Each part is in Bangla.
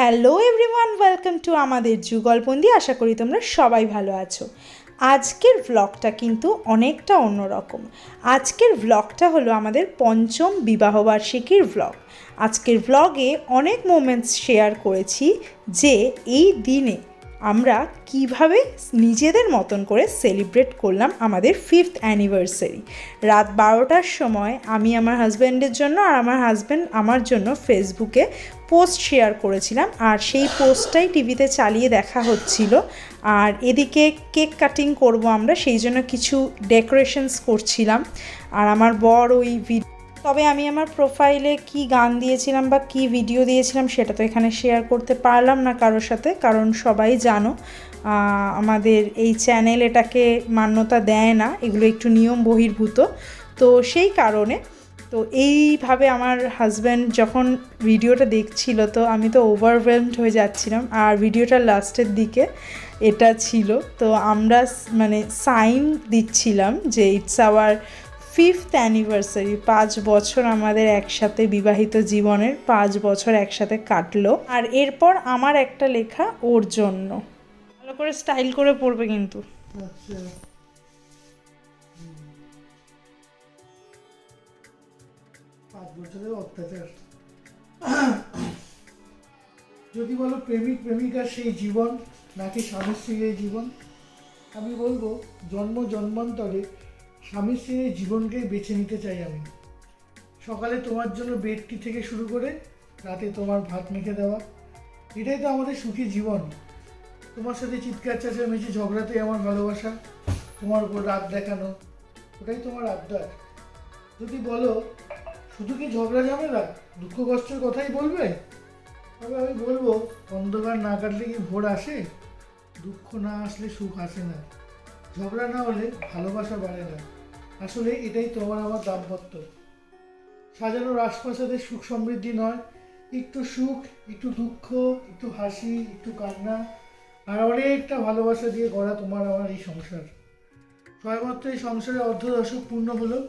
হ্যালো এভরিওয়ান, ওয়েলকাম টু আমাদের যুগলবন্দি। আশা করি তোমরা সবাই ভালো আছো। আজকের ভ্লগটা কিন্তু অনেকটা অন্যরকম। আজকের ভ্লগটা হলো আমাদের পঞ্চম বিবাহবার্ষিকীর ভ্লগ আজকের ভ্লগে অনেক মোমেন্টস শেয়ার করেছি যে এই দিনে আমরা কীভাবে নিজেদের মতন করে সেলিব্রেট করলাম আমাদের ফিফথ অ্যানিভার্সারি রাত বারোটার সময় আমি আমার হাজব্যান্ডের জন্য আর আমার হাজব্যান্ড আমার জন্য ফেসবুকে পোস্ট শেয়ার করেছিলাম আর সেই পোস্টটাই টিভিতে চালিয়ে দেখা হচ্ছিল। আর এদিকে কেক কাটিং করব আমরা, সেই জন্য কিছু ডেকোরেশনস করছিলাম। আর আমার বর ওই তবে আমি আমার প্রোফাইলে কি গান দিয়েছিলাম বা কি ভিডিও দিয়েছিলাম সেটা তো এখানে শেয়ার করতে পারলাম না কারোর সাথে, কারণ সবাই জানো আমাদের এই চ্যানেল এটাকে মান্যতা দেয় না, এগুলো একটু নিয়ম বহির্ভূত। তো সেই কারণে তো এইভাবে আমার হাজব্যান্ড যখন ভিডিওটা দেখছিল, তো আমি তো ওভারওয়েলমড হয়ে যাচ্ছিলাম। আর ভিডিওটার লাস্টের দিকে এটা ছিল, তো আমরা মানে সাইন দিচ্ছিলাম যে ইটস আওয়ার ফিফথ অ্যানিভার্সারি পাঁচ বছর আমাদের একসাথে বিবাহিত জীবনের পাঁচ বছর একসাথে কাটলো। আর এরপর আমার একটা লেখা, ওর জন্য। ভালো করে স্টাইল করে পড়বে কিন্তু। আচ্ছা। বছরের অত্যাচার। যদি বলো প্রেমিক, প্রেমিকার সেই জীবন, নাকি স্বামী স্ত্রীর জীবন? আমি বলব, জন্ম, জন্মান্তরে স্বামী স্ত্রীর জীবনকেই বেছে নিতে চাই আমি। সকালে তোমার জন্য বেডটি থেকে শুরু করে রাতে তোমার ভাত মেখে দেওয়া। এটাই তো আমাদের সুখী জীবন। তোমার সাথে চিৎকার, চেঁচামেচি, ঝগড়াতেই আমার ভালোবাসা। তোমার উপর রাগ দেখানো, ওটাই তোমার আবদার। যদি বলো শুধু কি ঝগড়া ঝামেলা? দুঃখ কষ্টের কথাই বলবে? তবে আমি বলব, অন্ধকার না কাটলে কি ভোর আসে? দুঃখ না আসলে সুখ আসে না। ঝগড়া না হলে ভালোবাসা বাড়ে না। আসলে এটাই তোমার আমার দাম্পত্য। সাজানো রাজপ্রাসাদের সুখ সমৃদ্ধি নয়। একটু সুখ, একটু দুঃখ, একটু হাসি, একটু কান্না, আর অনেকটা ভালোবাসা দিয়ে গড়া তোমার আমার এই সংসার। সবেমাত্র এই সংসারের অর্ধ দশক পূর্ণ হলো।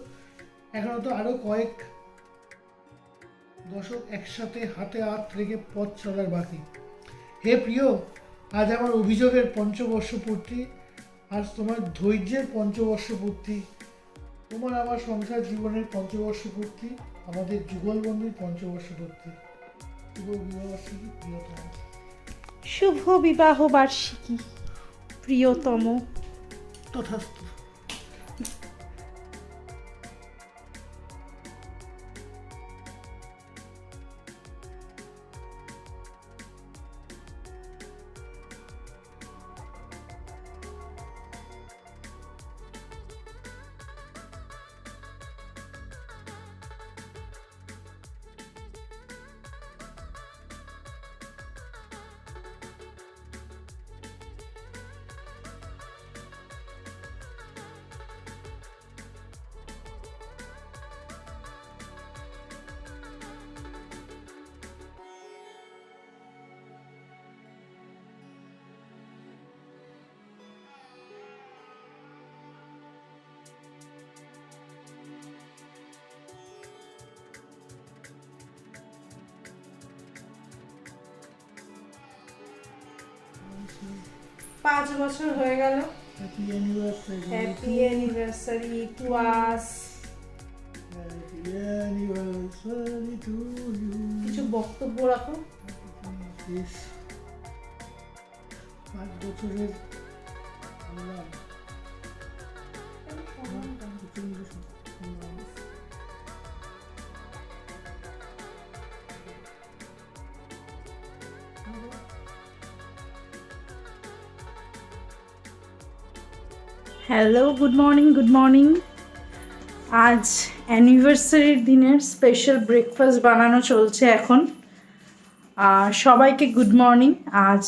এখনও তো আরও কয়েক দশক একসাথে হাতে হাত রেখে পথ চলার বাকি। হে প্রিয় আজ আমার অভিযোগের পঞ্চবর্ষ পূর্তি আজ তোমার ধৈর্যের পঞ্চবর্ষ পূর্তি তোমার আমার সংসার জীবনের পঞ্চবর্ষ পূর্তি আমাদের যুগলবন্দির পঞ্চবর্ষ পূর্তি শুভ বিবাহবার্ষিকী প্রিয়তম। শুভ বিবাহ বার্ষিকী প্রিয়তম। তথাস্তু। পাঁচ বছর হয়ে গেল। হ্যাপি অ্যানিভার্সারি টু আস কিছু বক্তব্য রাখো। পাঁচ বছরের hello good morning good morning আজ অ্যানিভার্সারির দিনের স্পেশাল ব্রেকফাস্ট বানানো চলছে এখন। আর সবাইকে গুড মর্নিং আজ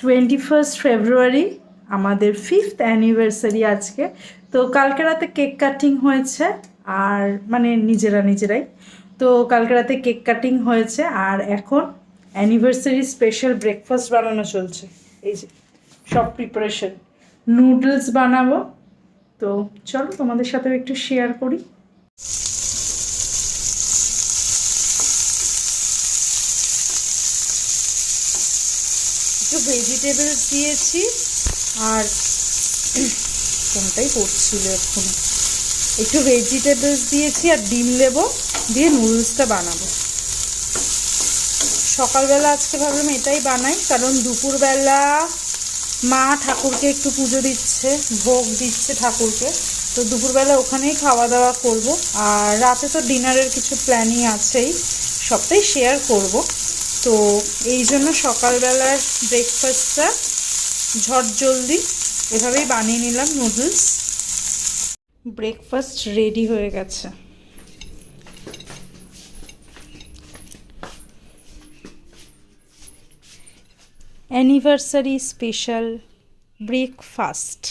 টোয়েন্টি ফার্স্ট ফেব্রুয়ারি আমাদের ফিফথ অ্যানিভার্সারি আজকে। তো কালকে রাতে কেক কাটিং হয়েছে, আর মানে নিজেরা নিজেরাই। তো কালকে রাতে কেক কাটিং হয়েছে, আর এখন অ্যানিভার্সারি স্পেশাল ব্রেকফাস্ট বানানো চলছে। এই যে, সব প্রিপারেশন নুডলস বানাবো। তো চলো তোমাদের সাথেও একটু শেয়ার করি। ভেজিটেবলস দিয়েছি আর কোনটাই করছিল এখন একটু ভেজিটেবলস দিয়েছি আর ডিম দেবো দিয়ে নুডলসটা বানাবো। সকালবেলা আজকে ভাবলাম এটাই বানাই, কারণ দুপুরবেলা মা ঠাকুরকে একটু পুজো দিচ্ছে, ভোগ দিচ্ছে ঠাকুরকে। তো দুপুরবেলা ওখানেই খাওয়া দাওয়া করব। আর রাতে তো ডিনারের কিছু প্ল্যানিং আছেই, সবটাই শেয়ার করব। তো এই জন্য সকালবেলার ব্রেকফাস্টটা ঝট জলদি এভাবেই বানিয়ে নিলাম নুডলস। ব্রেকফাস্ট রেডি হয়ে গেছে। Anniversary special breakfast.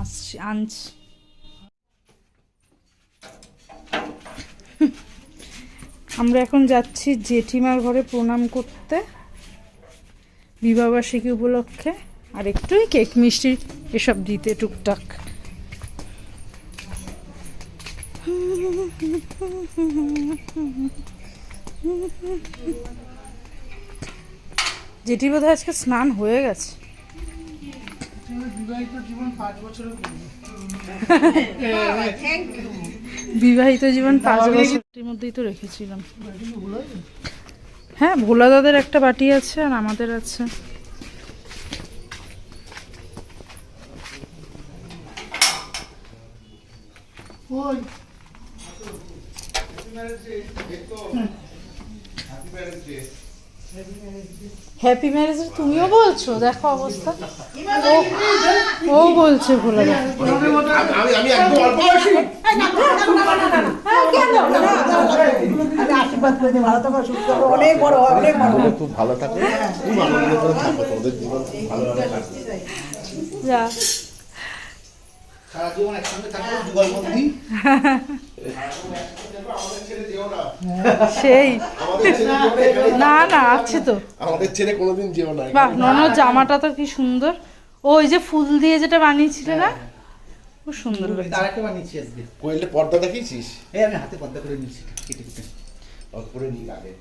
আসছি আনছি। আমরা এখন যাচ্ছি জেঠিমার ঘরে প্রণাম করতে বিবাহবার্ষিকী উপলক্ষে আর একটুই কেক মিষ্টি এসব দিতে টুকটাক। জেঠি বোধহয় আজকে স্নান হয়ে গেছে। বিবাহিত জীবন পাঁচ বছরের মধ্যেই তো রেখেছিলাম। হ্যাঁ ভোলা দাদের একটা বাটি আছে আর আমাদের আছে। ওই হ্যাপি ম্যারেজ তুমিও বলছো? দেখো অবস্থা। ও- ও বলছে ভোলা দা আমি আমি একদম অল্প বয়সী। আমি আশীর্বাদ করে দিই ভালো থাকো সুস্থ থাকো অনেক বড় অনেক বড় খুব ভালো থাকে। খুব আনন্দ করে থাকো তোমাদের জীবন খুব ভালোভাবে কাটবে যা। সারা জীবন একসঙ্গে থাকো যুগলবন্দি না সেই না না না আছে তো। আমাদের ছেড়ে কোনোদিন যেও না। বাহ ননদ জামাটা তো কি সুন্দর। ওই যে ফুল দিয়ে যেটা বানিয়েছিলে না? খুব সুন্দর লাগছে তার একটা বানিয়েছি আজকে। কোয়েলটা পর্দা দেখিয়েছিস? এই আমি হাতে পর্দা করে নিয়েছি কেটে কেটে। করে নিই আগে।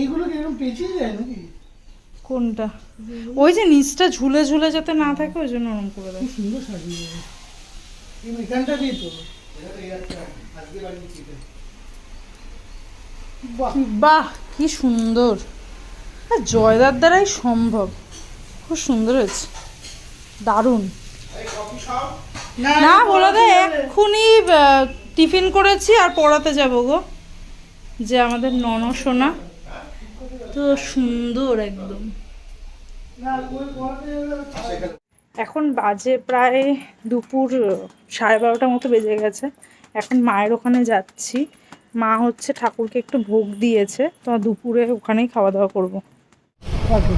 এইগুলো কি এরকম পেঁচিয়ে যায় নাকি? কোনটা? ওই যে নিচটা ঝুলে ঝুলে যাতে না থাকে ওই জন্য ওরম করে দেয়। সুন্দর সাজিয়ে এই দিয়ে তো। বাহ, কি সুন্দর। আর জয়দার দ্বারাই সম্ভব। খুব সুন্দর হয়েছে। দারুণ। না, বলে দে এক্ষুনি টিফিন করেছি আর পড়াতে যাব গো। যে আমাদের নন সোনা। তো সুন্দর একদম। এখন বাজে প্রায় দুপুর, সাড়ে বারোটার মতো বেজে গেছে। এখন মায়ের ওখানে যাচ্ছি। মা হচ্ছে ঠাকুরকে একটু ভোগ দিয়েছে, তো দুপুরে ওখানেই খাওয়া দাওয়া করব থাকো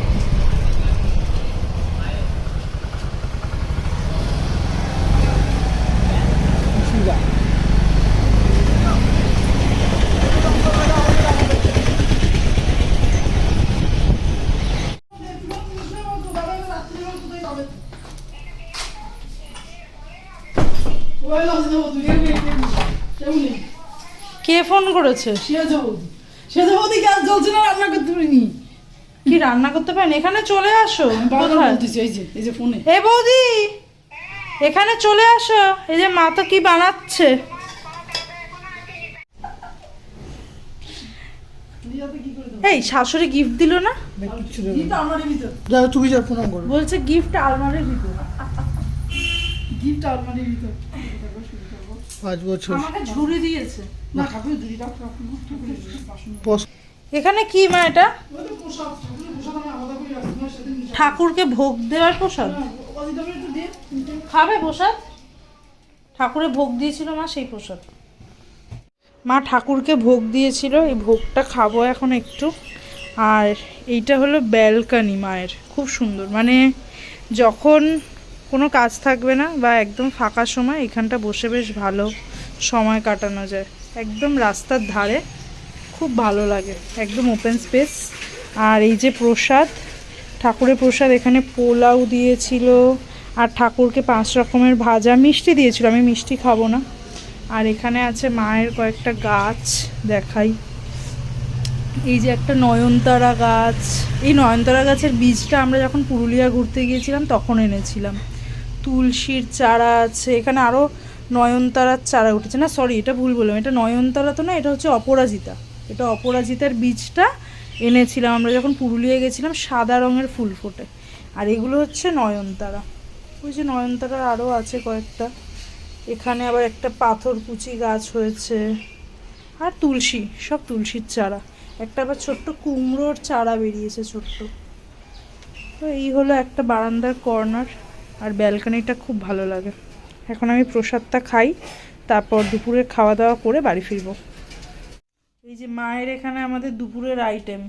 শিরা কে ফোন করেছে? কি রান্না করতে পারেন? এখানে চলে আসো? এ বৌদি এখানে চলে আসো। এই যে মা তো কি বানাচ্ছে? এই শাশুড়ি গিফট দিল না? তুমি যা প্রণাম করো। বলছে গিফট আলমারির ভিতর। পাঁচ বছর। আমাকে ঝুড়ি দিয়েছে। পস- এখানে কি মা এটা? ঠাকুরকে ভোগ দেওয়ার প্রসাদ? খাবে প্রসাদ? ঠাকুরে ভোগ দিয়েছিল মা সেই প্রসাদ। মা ঠাকুরকে ভোগ দিয়েছিল এই ভোগটা খাব এখন একটু। আর এইটা হলো ব্যালকানি মায়ের খুব সুন্দর। মানে যখন কোনো কাজ থাকবে না বা একদম ফাঁকা সময়, এখানটা বসে বেশ ভালো সময় কাটানো যায়। একদম রাস্তার ধারে খুব ভালো লাগে, একদম ওপেন স্পেস আর এই যে প্রসাদ, ঠাকুরের প্রসাদ এখানে পোলাও দিয়েছিল, আর ঠাকুরকে পাঁচ রকমের ভাজা, মিষ্টি দিয়েছিল, আমি মিষ্টি খাব না। আর এখানে আছে মায়ের কয়েকটা গাছ, দেখাই। এই যে একটা নয়নতারা গাছ, এই নয়নতারা গাছের বীজটা আমরা যখন পুরুলিয়া ঘুরতে গিয়েছিলাম, তখন এনেছিলাম। তুলসীর চারা আছে, এখানে আরও নয়নতারার চারা উঠেছে। না সরি এটা ভুল বললাম। এটা নয়নতারা তো না, এটা হচ্ছে অপরাজিতা। এটা অপরাজিতার বীজটা এনেছিলাম আমরা যখন পুরুলিয়া গেছিলাম, সাদা রঙের ফুল ফোটে। আর এগুলো হচ্ছে নয়নতারা। ওই যে নয়নতারার আরও আছে কয়েকটা। এখানে আবার একটা পাথর কুচি গাছ হয়েছে। আর তুলসী, সব তুলসীর চারা। একটা আবার ছোট্ট কুমড়োর চারা বেরিয়েছে ছোট্ট। তো এই হলো একটা বারান্দার কর্নার। আর ব্যালকানিটা খুব ভালো লাগে। এখন আমি প্রসাদটা খাই, তারপর দুপুরে খাওয়া দাওয়া করে বাড়ি ফিরবো। এই যে মায়ের এখানে আমাদের দুপুরের আইটেম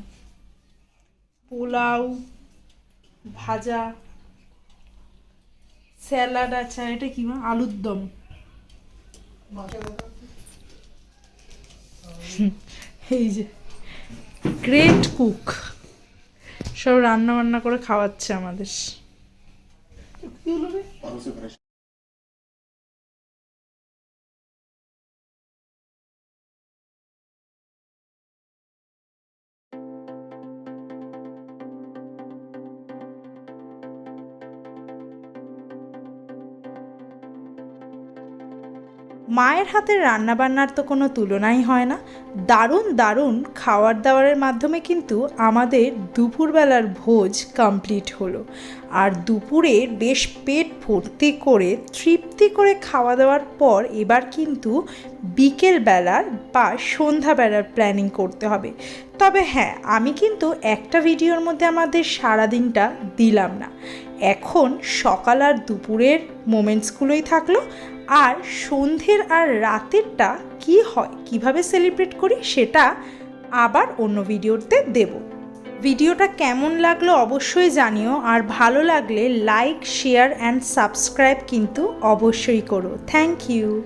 পোলাও, ভাজা, স্যালাড আছে এটা কি আলুর দম। এই যে গ্রেট কুক সব রান্না বান্না করে খাওয়াচ্ছে আমাদের। para o seu projeto? মায়ের হাতের রান্নাবান্নার তো কোনো তুলনাই হয় না। দারুণ দারুণ খাওয়ার দাওয়ারের মাধ্যমে কিন্তু আমাদের দুপুরবেলার ভোজ কমপ্লিট হলো। আর দুপুরে বেশ পেট ভর্তি করে, তৃপ্তি করে খাওয়া দাওয়ার পর এবার কিন্তু বিকেলবেলার বা সন্ধ্যাবেলার প্ল্যানিং করতে হবে। তবে হ্যাঁ আমি কিন্তু একটা ভিডিওর মধ্যে আমাদের সারাদিনটা দিলাম না। এখন সকাল আর দুপুরের মোমেন্টসগুলোই থাকল আর সন্ধ্যের আর রাতেরটা কি হয়? কীভাবে সেলিব্রেট করি? সেটা আবার অন্য ভিডিওতে দেব। ভিডিওটা কেমন লাগল অবশ্যই জানিও। আর ভালো লাগলে লাইক শেয়ার অ্যান্ড সাবস্ক্রাইব কিন্তু অবশ্যই করো। Thank you